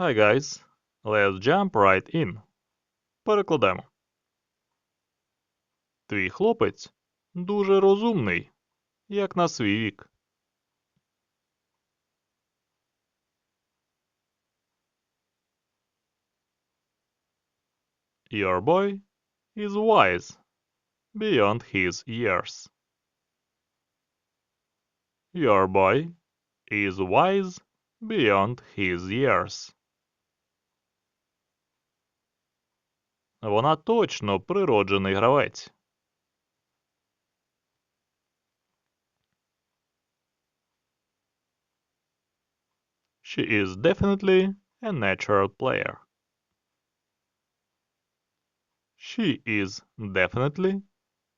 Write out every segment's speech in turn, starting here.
Hi guys, let's jump right in. Перекладемо. Твій хлопець дуже розумний, як на свій вік. Your boy is wise beyond his years. Your boy is wise beyond his years. Вона точно природжений гравець. She is definitely a natural player. She is definitely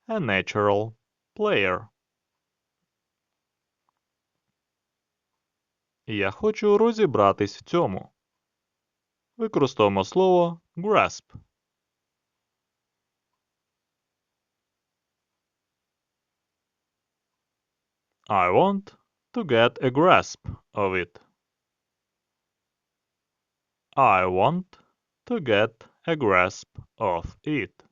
a natural player. Я хочу розібратись в цьому. Використовуємо слово grasp. I want to get a grasp of it. I want to get a grasp of it.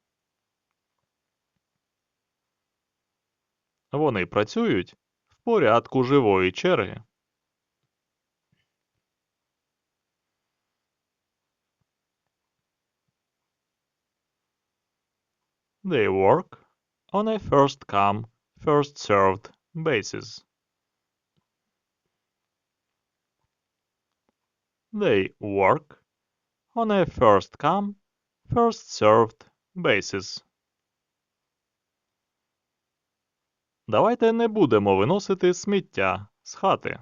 Вони працюють в порядку живої черги. They work on a first come, first served basis. They work on a first come, first served basis. Давайте не будемо виносити сміття з хати.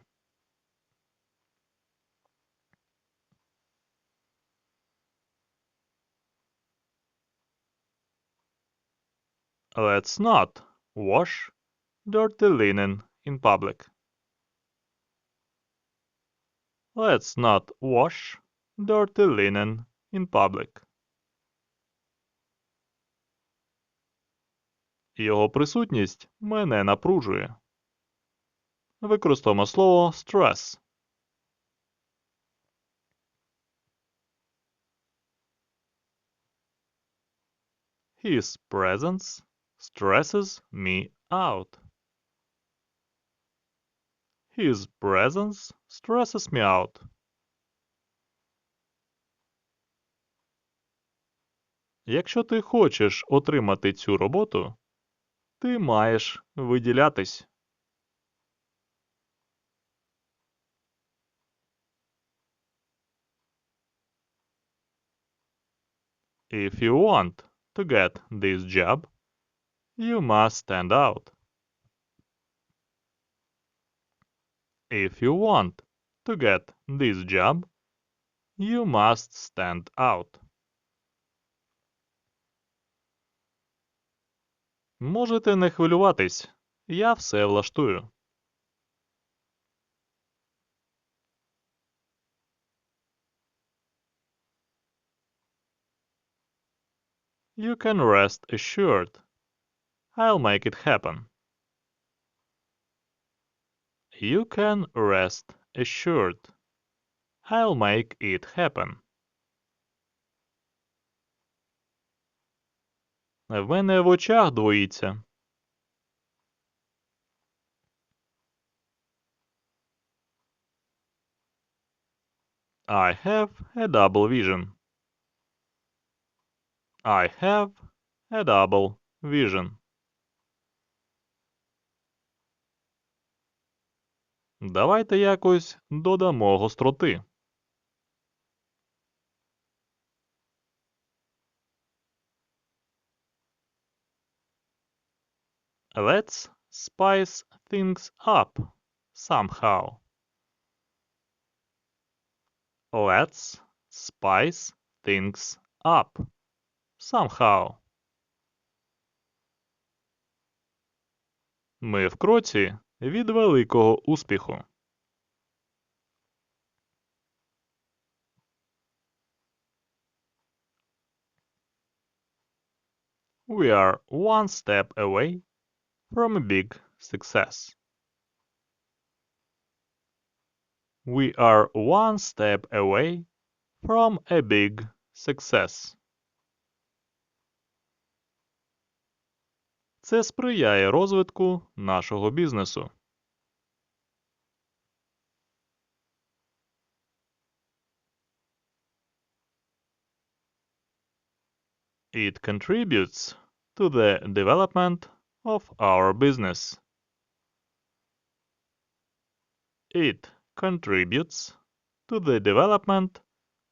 Let's not wash dirty linen in public. Let's not wash dirty linen in public. Його присутність мене напружує. Використовуємо слово stress. His presence stresses me out. His presence stresses me out. Якщо ти хочеш отримати цю роботу, ти маєш виділятись. If you want to get this job, you must stand out. If you want to get this job, you must stand out. Можете не хвилюватись, я все влаштую. You can rest assured. I'll make it happen. You can rest assured. I'll make it happen. В мене в очах двоїться. I have a double vision. I have a double vision. Давайте якось додамо гостроти. Let's spice things up somehow. Let's spice things up somehow. Ми в кроці від великого успіху. We are one step away from a big success. We are one step away from a big success. Це сприяє розвитку нашого бізнесу. It contributes to the development of our business. It contributes to the development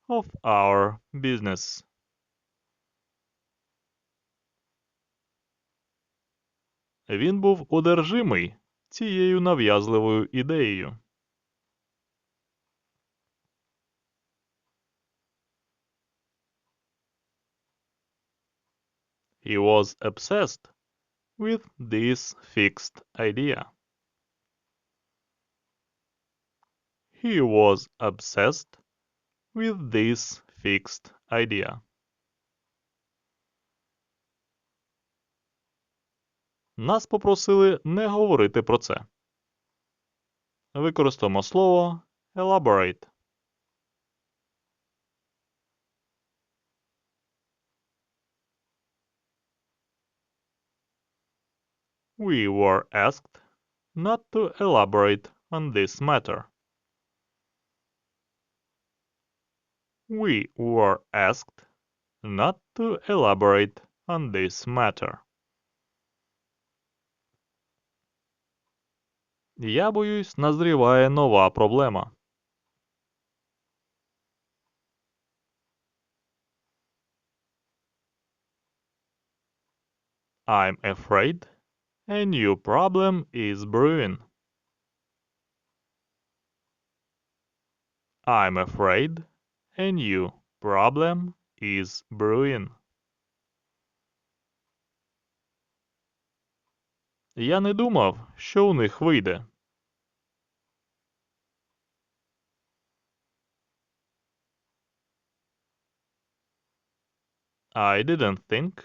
of our business. Він був одержимий цією нав'язливою ідеєю. He was obsessed with this fixed idea. He was obsessed with this fixed idea. Нас попросили не говорити про це. Використаємо слово elaborate. We were asked not to elaborate on this matter. We were asked not to elaborate on this matter. Я боюсь, назріває нова проблема. I'm afraid a new problem is brewing. I'm afraid a new problem is brewing. Я не думав, що у них вийде. I didn't think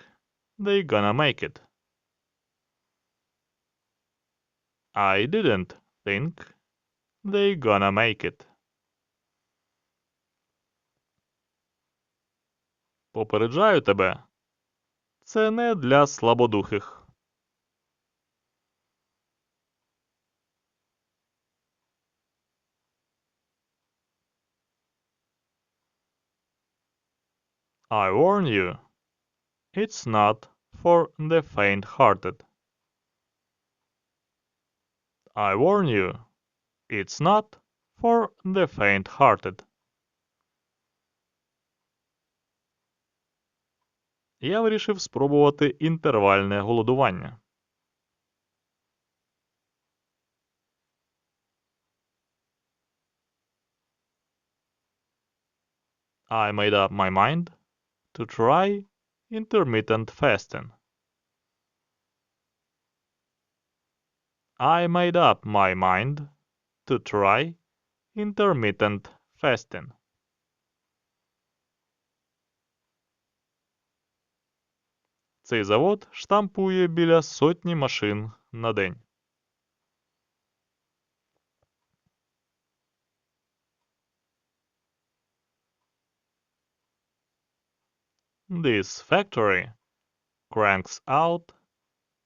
they gonna make it. I didn't think they gonna make it. Попереджаю тебе. Це не для слабодухих. I warn you, it's not for the faint-hearted. I warn you, it's not for the faint-hearted. Я вирішив спробувати інтервальне голодування. I made up my mind to try intermittent fasting. I made up my mind to try intermittent fasting. Цей завод штампує біля сотні машин на день. This factory cranks out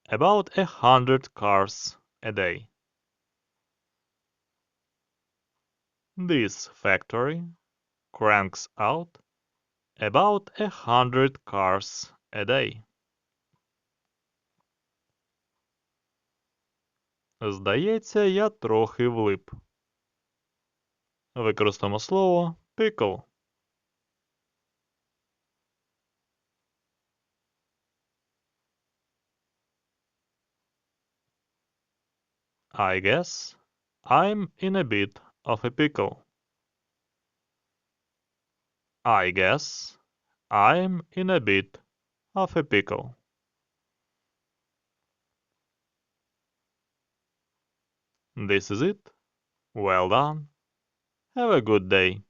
about a hundred cars a day. This factory cranks out about a hundred cars a day. Здається, я трохи влип. Використаємо слово pickle. I guess I'm in a bit of a pickle. I guess I'm in a bit of a pickle. This is it. Well done. Have a good day.